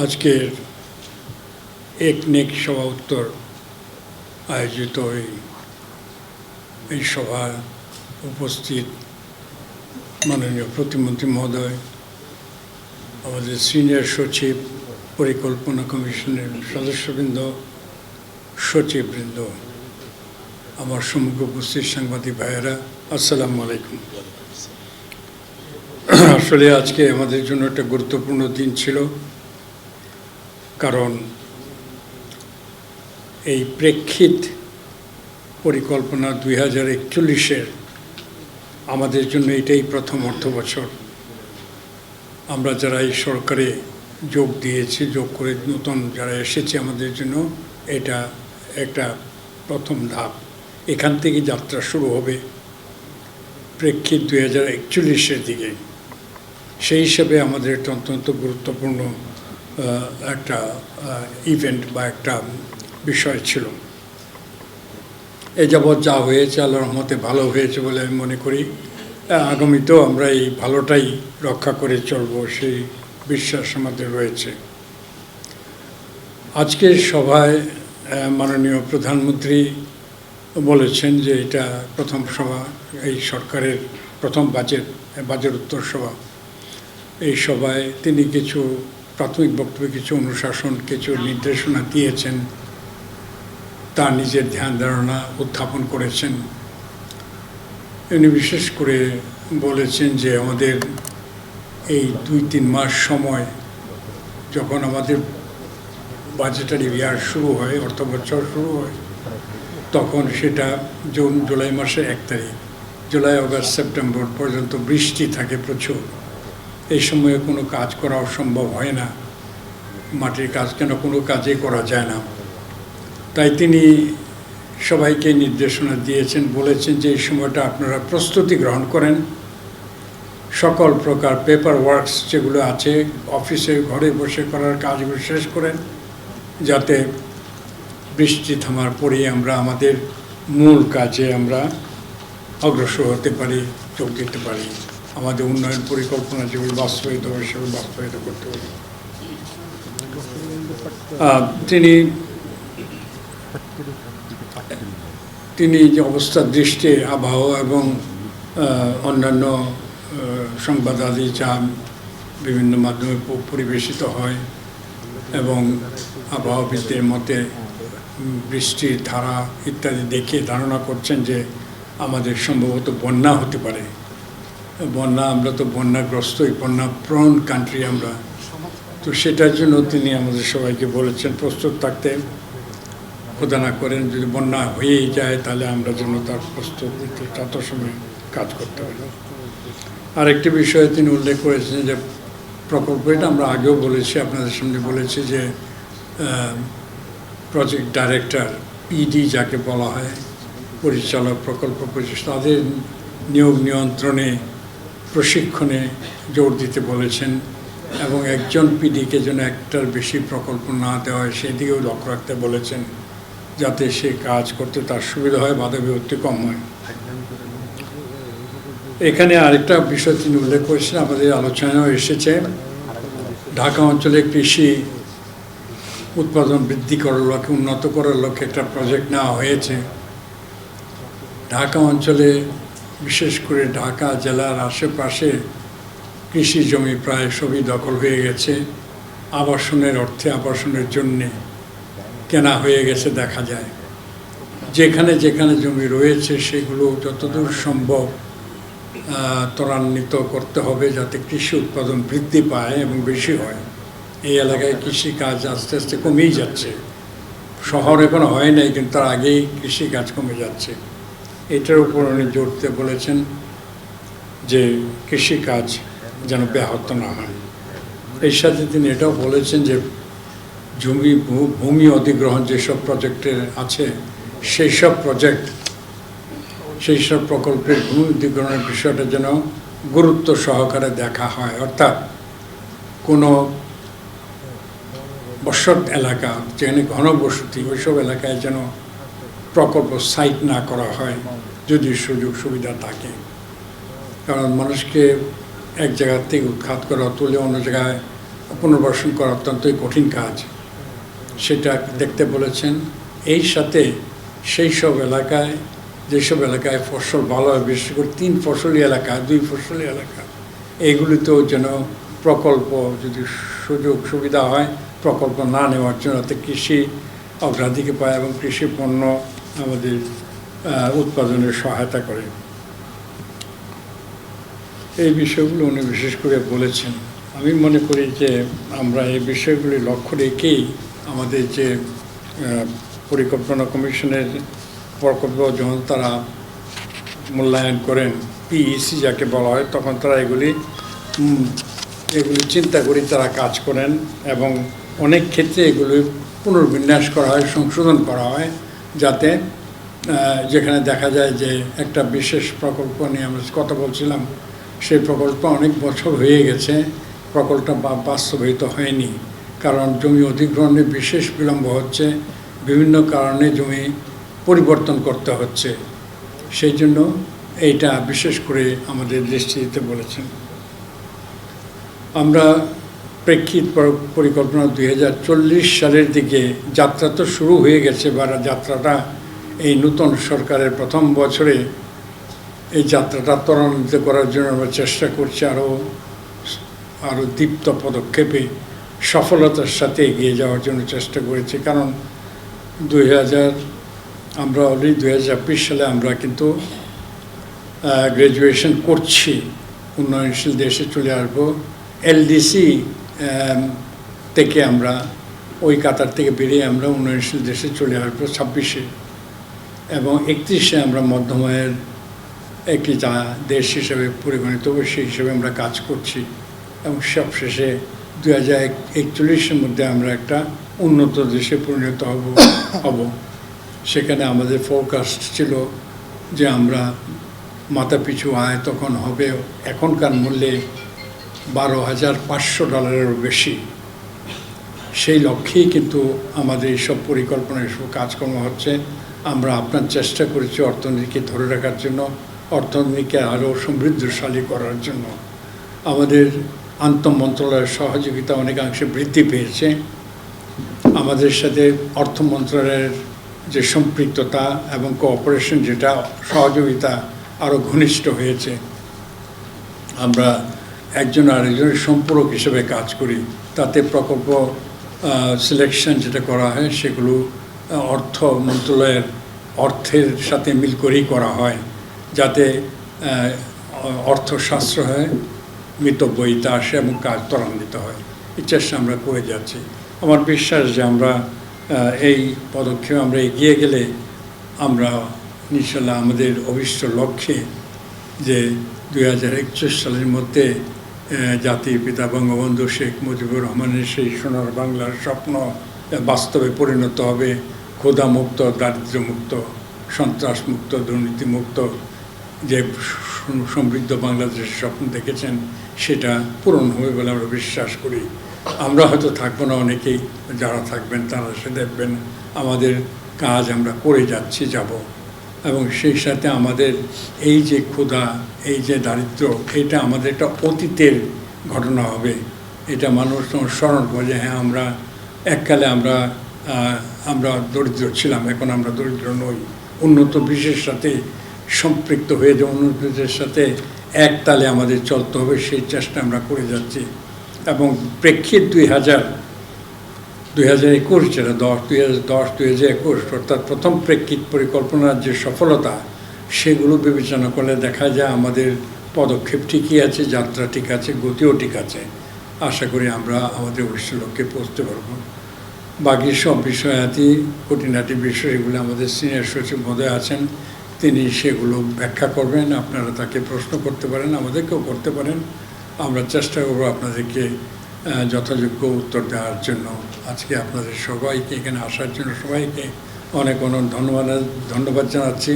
আজকের একনেক সভা উত্তর আয়োজিত এই এই সভায় উপস্থিত মাননীয় প্রতিমন্ত্রী মহোদয়, আমাদের সিনিয়র সচিব, পরিকল্পনা কমিশনের সদস্যবৃন্দ, সচিববৃন্দ, আমার সম্মুখে উপস্থিত সাংবাদিক ভাইয়েরা, আসসালামু আলাইকুম। আসলে আজকে আমাদের জন্য একটা গুরুত্বপূর্ণ দিন ছিল। কারণ এই প্রেক্ষিত পরিকল্পনা দুই হাজার একচল্লিশের আমাদের জন্য এটাই প্রথম অর্থ বছর আমরা যারা এই সরকারে যোগ দিয়েছি, যোগ করে নতুন যারা এসেছে আমাদের জন্য, এটা একটা প্রথম ধাপ। এখান থেকে যাত্রা শুরু হবে প্রেক্ষিত দুই হাজার একচল্লিশের দিকে। সেই হিসাবে আমাদের অত্যন্ত গুরুত্বপূর্ণ একটা ইভেন্ট বা একটা বিষয় ছিল। এ যাবৎ যা হয়েছে আল্লাহর রহমতে ভালো হয়েছে বলে আমি মনে করি। আগামীতেও আমরা এই ভালোটাই রক্ষা করে চলব সেই বিশ্বাস আমাদের রয়েছে। আজকের সভায় মাননীয় প্রধানমন্ত্রী বলেছেন যে এটা প্রথম সভা, এই সরকারের প্রথম বাজেট বাজেট উত্তর সভা। এই সভায় তিনি কিছু প্রাথমিক বক্তব্যে কিছু অনুশাসন, কিছু নির্দেশনা দিয়েছেন। তার নিজের ধ্যান ধারণা উত্থাপন করেছেন। উনি বিশেষ করে বলেছেন যে আমাদের এই দুই তিন মাস সময় যখন আমাদের বাজেটারি ইয়ার শুরু হয়, অর্থ বছর শুরু হয়, তখন সেটা জুন, জুলাই মাসের এক তারিখ, জুলাই আগস্ট সেপ্টেম্বর পর্যন্ত বৃষ্টি থাকে প্রচুর। এই সময়ে কোনো কাজ করা সম্ভব হয় না। মাটির কাজ কেন কোনো কাজই করা যায় না। তাই তিনি সবাইকে নির্দেশনা দিয়েছেন, বলেছেন যে এই সময়টা আপনারা প্রস্তুতি গ্রহণ করেন। সকল প্রকার পেপার ওয়ার্কস যেগুলো আছে, অফিসে, ঘরে বসে করার কাজগুলো শেষ করেন, যাতে বৃষ্টি থামার পরেই আমরা আমাদের মূল কাজে আমরা অগ্রসর হতে পারি, যোগ দিতে পারি। আমাদের উন্নয়ন পরিকল্পনা যেগুলো বাস্তবায়িত হবে সেগুলো বাস্তবায়িত করতে আহ, তিনি তিনি যে অবস্থার দৃষ্টি আবহাওয়া এবং অন্যান্য সংবাদ আদি যা বিভিন্ন মাধ্যমে পরিবেশিত হয় এবং আবহাওয়াবিদদের মতে বৃষ্টির ধারা ইত্যাদি দেখে ধারণা করছেন যে আমাদের সম্ভবত বন্যা হতে পারে। বন্যা, আমরা তো বন্যাগ্রস্তই বন্যা প্রণ কান্ট্রি আমরা। তো সেটার জন্য তিনি আমাদের সবাইকে বলেছেন, প্রস্তুত থাকতে। খোদা না করেন, যদি বন্যা হয়েই যায়, তাহলে আমরা যেন তার প্রস্তুত তত সময় কাজ করতে পারি। আরেকটি বিষয়ে তিনি উল্লেখ করেছেন যে, প্রকল্প এটা আমরা আগেও বলেছি, আপনাদের সামনে বলেছি যে প্রজেক্ট ডাইরেক্টর পিডি যাকে বলা হয়, পরিচালক প্রকল্প পরিচালক তাদের নিয়োগ নিয়ন্ত্রণে প্রশিক্ষণে জোর দিতে বলেছেন এবং একজন পিডিকে যেন একটার বেশি প্রকল্প না দেওয়া হয়, সেদিকেও লক্ষ্য রাখতে বলেছেন যাতে সে কাজ করতে তার সুবিধা হয় বাধা বিপত্তি কম হয়। এখানে আরেকটা বিষয় তিনি উল্লেখ করেছেন, আমাদের আলোচনাও এসেছে। ঢাকা অঞ্চলে কৃষি উৎপাদন বৃদ্ধি করার লক্ষ্যে, উন্নত করার লক্ষ্যে একটা প্রজেক্ট নেওয়া হয়েছে। ঢাকা অঞ্চলে বিশেষ করে ঢাকা জেলার আশেপাশে কৃষি জমি প্রায় সবই দখল হয়ে গেছে। আবাসনের অর্থে আবাসনের জন্যে কেনা হয়ে গেছে দেখা যায়। যেখানে যেখানে জমি রয়েছে সেগুলো যতদূর সম্ভব ত্বরান্বিত করতে হবে যাতে কৃষি উৎপাদন বৃদ্ধি পায় এবং বেশি হয়। এই এলাকায় কৃষিকাজ আস্তে আস্তে কমেই যাচ্ছে। শহর এখন হয় নাই, কিন্তু তার আগেই কৃষিকাজ কমে যাচ্ছে। এটার উপর উনি জোর দিয়ে বলেছেন যে কৃষিকাজ যেন ব্যাহত না হয়। এর সাথে তিনি এটাও বলেছেন যে জমি, ভূমি অধিগ্রহণ যেসব প্রজেক্টের আছে, সেই সব প্রজেক্ট সেই সব প্রকল্পের ভূমি অধিগ্রহণের বিষয়টা যেন গুরুত্ব সহকারে দেখা হয়। অর্থাৎ কোনো বসত এলাকা, যেখানে ঘনবসতি, ওইসব এলাকায় যেন প্রকল্প সাইট না করা হয়, যদি সুযোগ সুবিধা থাকে। কারণ মানুষকে এক জায়গা থেকে উৎখাত করা, তুলে অন্য জায়গায় পুনর্বাসন করা অত্যন্তই কঠিন কাজ। সেটা দেখতে বলেছেন। এই সাথে সেই সব এলাকায়, যেসব এলাকায় ফসল ভালো হয়, বিশেষ করে তিন ফসলি এলাকা, দুই ফসলি এলাকা এইগুলিতেও যেন প্রকল্প যদি সুযোগ সুবিধা হয়, প্রকল্প না নেওয়ার জন্য কৃষি অগ্রাধিকার পায় এবং কৃষি পণ্য আমাদের উৎপাদনে সহায়তা করে। এই বিষয়গুলো উনি বিশেষ করে বলেছেন। আমি মনে করি যে আমরা এই বিষয়গুলি লক্ষ্য রেখেই আমাদের যে পরিকল্পনা কমিশনের প্রকল্প যখন তারা মূল্যায়ন করেন পিইসি যাকে বলা হয়, তখন তারা এগুলি এগুলি চিন্তা করে তারা কাজ করেন এবং অনেক ক্ষেত্রে এগুলি পুনর্বিন্যাস করা হয়, সংশোধন করা হয়। যাতে যেখানে দেখা যায় যে একটা বিশেষ প্রকল্প নিয়ে আমরা কথা বলছিলাম, সেই প্রকল্প অনেক বছর হয়ে গেছে, প্রকল্পটা বাস্তবায়িত হয়নি। কারণ জমি অধিগ্রহণে বিশেষ বিলম্ব হচ্ছে, বিভিন্ন কারণে জমি পরিবর্তন করতে হচ্ছে। সেই জন্য এইটা বিশেষ করে আমাদের দৃষ্টি দিতে বলেছেন। আমরা প্রেক্ষিত পর- পরিকল্পনা দুই হাজার চল্লিশ সালের দিকে যাত্রা তো শুরু হয়ে গেছে, বা যাত্রাটা এই নূতন সরকারের প্রথম বছরে এই যাত্রাটা ত্বরান্বিত করার জন্য আমরা চেষ্টা করছি আরও আরও দীপ্ত পদক্ষেপে সফলতার সাথে এগিয়ে যাওয়ার জন্য চেষ্টা করেছি। কারণ দুই হাজার, আমরা অলরেডি দুই হাজার ছাব্বিশ সালে আমরা কিন্তু গ্র্যাজুয়েশন করছি, উন্নয়নশীল দেশে চলে আসব। এলডিসি থেকে আমরা, ওই কাতার থেকে বেরিয়ে আমরা উন্নয়নশীল দেশে চলে আসব ছাব্বিশে এবং একত্রিশে আমরা মধ্যময়ের একটি যা দেশ হিসেবে পরিগণিত হবে, সেই হিসেবে আমরা কাজ করছি এবং সবশেষে দু হাজার একচল্লিশের মধ্যে আমরা একটা উন্নত দেশে পরিণত হব হব। সেখানে আমাদের ফোরকাস্ট ছিল যে আমরা মাথাপিছু আয় তখন হবে, এখনকার মূল্যে বারো হাজার পাঁচশো ডলারেরও বেশি। সেই লক্ষ্যেই কিন্তু আমাদের এইসব পরিকল্পনা এসব কাজকর্ম হচ্ছে। আমরা আপনার চেষ্টা করেছি অর্থনীতিকে ধরে রাখার জন্য, অর্থনীতিকে আরও সমৃদ্ধশালী করার জন্য। আমাদের আন্তঃমন্ত্রণালয়ের সহযোগিতা অনেকাংশে বৃদ্ধি পেয়েছে। আমাদের সাথে অর্থ মন্ত্রণালয়ের যে সম্পৃক্ততা এবং কোঅপারেশন যেটা সহযোগিতা আরও ঘনিষ্ঠ হয়েছে। আমরা একজন আরেকজনের সম্পূরক হিসেবে কাজ করি। তাতে প্রকল্প সিলেকশন যেটা করা হয় সেগুলো অর্থ মন্ত্রণালয়ের অর্থের সাথে মিল করেই করা হয়। যাতে আহ, অর্থ সাশ্রয় হয় মিতব্যয়িতা আসে এবং কাজ ত্বরান্বিত হয়। এই চেষ্টা আমরা করে যাচ্ছি। আমার বিশ্বাস যে আমরা এই পদক্ষেপ আমরা এগিয়ে গেলে আমরা ইনশাল্লাহ আমাদের অভিষ্ট লক্ষ্যে যে দুই হাজার একচল্লিশ সালের মধ্যে জাতির পিতা বঙ্গবন্ধু শেখ মুজিবুর রহমানের সেই সোনার বাংলার স্বপ্ন বাস্তবে পরিণত হবে, ক্ষুধামুক্ত, দারিদ্র্যমুক্ত, সন্ত্রাসমুক্ত, দুর্নীতিমুক্ত, যে সমৃদ্ধ বাংলাদেশের স্বপ্ন দেখেছেন, সেটা পূরণ হবে বলে আমরা বিশ্বাস করি। আমরা হয়তো থাকব না অনেকেই, যারা থাকবেন তারা সে দেখবেন, আমাদের কাজ আমরা করে যাচ্ছি, যাব। এবং সেই সাথে আমাদের এই যে ক্ষুধা, এই যে দারিদ্র, এটা আমাদের একটা অতীতের ঘটনা হবে। এটা মানুষ স্মরণ করে যে হ্যাঁ আমরা এককালে আমরা আমরা দরিদ্র ছিলাম, এখন আমরা দরিদ্র নই। উন্নত বিশ্বের সাথে সম্পৃক্ত হয়ে যে উন্নত বিশ্বের সাথে এক তালে আমাদের চলতে হবে, সেই চেষ্টা আমরা করে যাচ্ছি। এবং প্রেক্ষিত দুই হাজার দুই হাজার একুশ যেটা দশ, দুই হাজার, দশ, দুই হাজার একুশ, অর্থাৎ প্রথম প্রেক্ষিত পরিকল্পনার যে সফলতা, সেগুলো বিবেচনা করলে দেখা যায় আমাদের পদক্ষেপ ঠিকই আছে, যাত্রা ঠিক আছে, গতিও ঠিক আছে। আশা করি আমরা আমাদের উদ্দেশ্য লক্ষ্যে পৌঁছতে পারব। বাকি সব বিষয়াদি খুঁটিনাটি বিষয় এগুলো আমাদের সিনিয়র সচিব মহোদয় আছেন, তিনি সেগুলো ব্যাখ্যা করবেন। আপনারা তাকে প্রশ্ন করতে পারেন, আমাদেরকেও করতে পারেন। আমরা চেষ্টা করব আপনাদেরকে যথাযোগ্য উত্তর দেওয়ার জন্য আজকে আপনাদের সবাইকে, এখানে আসার জন্য সবাইকে অনেক অনেক ধন্যবাদ ধন্যবাদ জানাচ্ছি।